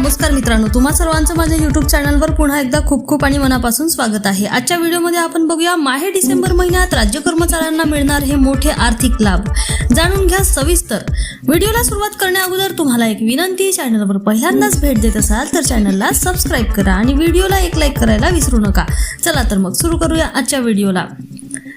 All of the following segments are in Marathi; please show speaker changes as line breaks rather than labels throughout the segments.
नमस्कार मित्रांनो तुम्हा सर्वांचं माझ्या युट्यूब चॅनलवर पुन्हा एकदा खूप खूप आणि मनापासून स्वागत आहे. आजच्या व्हिडिओमध्ये आपण बघूया माहे डिसेंबर महिन्यात राज्य कर्मचाऱ्यांना मिळणार हे मोठे आर्थिक लाभ. जाणून घ्या सविस्तर. व्हिडिओला सुरुवात करण्या अगोदर तुम्हाला एक विनंती चॅनलवर पहिल्यांदाच भेट देत असाल तर चॅनलला सबस्क्राईब करा आणि व्हिडिओला एक लाईक करायला विसरू नका. चला तर मग सुरू करूया आजच्या व्हिडिओला.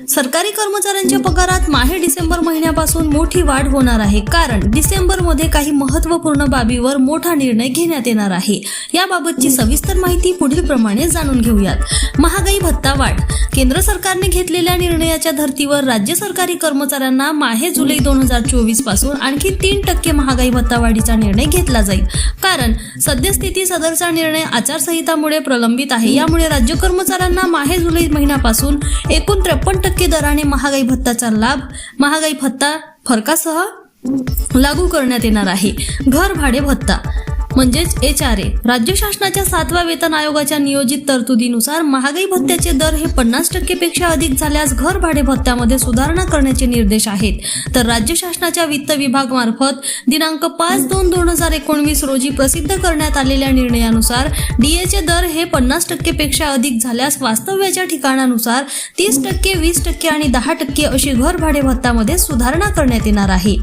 सरकारी कर्मचाऱ्यांच्या पगारात माहे डिसेंबर महिन्यापासून मोठी वाढ होणार आहे. कारण डिसेंबरमध्ये काही महत्त्वपूर्ण बाबीवर मोठा निर्णय घेण्यात येणार आहे. याबाबतची सविस्तर माहिती पुढील प्रमाणे जाणून घेऊयात. महागाई भत्ता वाढ. केंद्र सरकारने घेतलेल्या निर्णयाच्या धर्तीवर राज्य सरकारी कर्मचाऱ्यांना माहे जुलै दोन हजार चोवीसपासून आणखी तीन टक्के महागाई भत्ता वाढीचा निर्णय घेतला जाईल. कारण सद्यस्थिती सदरचा निर्णय आचारसंहितामुळे प्रलंबित आहे. यामुळे राज्य कर्मचाऱ्यांना माहे जुलै महिन्यापासून एकूण त्रेपन्न टक्के दराने महागाई भत्ताचा लाभ महागाई भत्ता फरकासह लागू करण्यात येणार आहे. घर भाडे भत्ता. म्हणजेच एच आर ए राज्य शासनाच्या सातव्या वेतन आयोगाच्या नियोजित तरतुदीनुसार महागाई भत्त्याचे दर हे पन्नास टक्केपेक्षा अधिक झाल्यास घर भाडे भत्त्यामध्ये सुधारणा करण्याचे निर्देश आहेत. तर राज्य शासनाच्या वित्त विभाग मार्फत दिनांक पाच दोन दोन हजार एकोणवीस रोजी प्रसिद्ध करण्यात आलेल्या निर्णयानुसार डीएचे दर हे पन्नास टक्केपेक्षा अधिक झाल्यास वास्तव्याच्या ठिकाणानुसार तीस टक्के वीस टक्के आणि दहा टक्के अशी घर भाडे भत्तामध्ये सुधारणा करण्यात येणार आहे.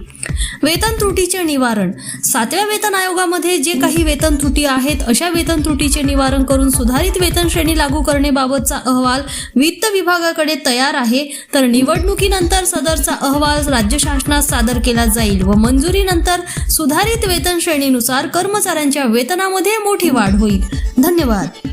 वेतन त्रुटीचे निवारण. सातव्या वेतन आयोगामध्ये जे काही वेतन त्रुटी आहेत अशा वेतन त्रुटीचे निवारण करून सुधारित वेतन श्रेणी लागू करण्याबाबतचा अहवाल वित्त विभागाकडे तयार आहे. तर निवडणुकीनंतर सदरचा अहवाल राज्य शासनास सादर केला जाईल व मंजुरीनंतर सुधारित वेतन श्रेणीनुसार कर्मचाऱ्यांच्या वेतनामध्ये मोठी वाढ होईल. धन्यवाद.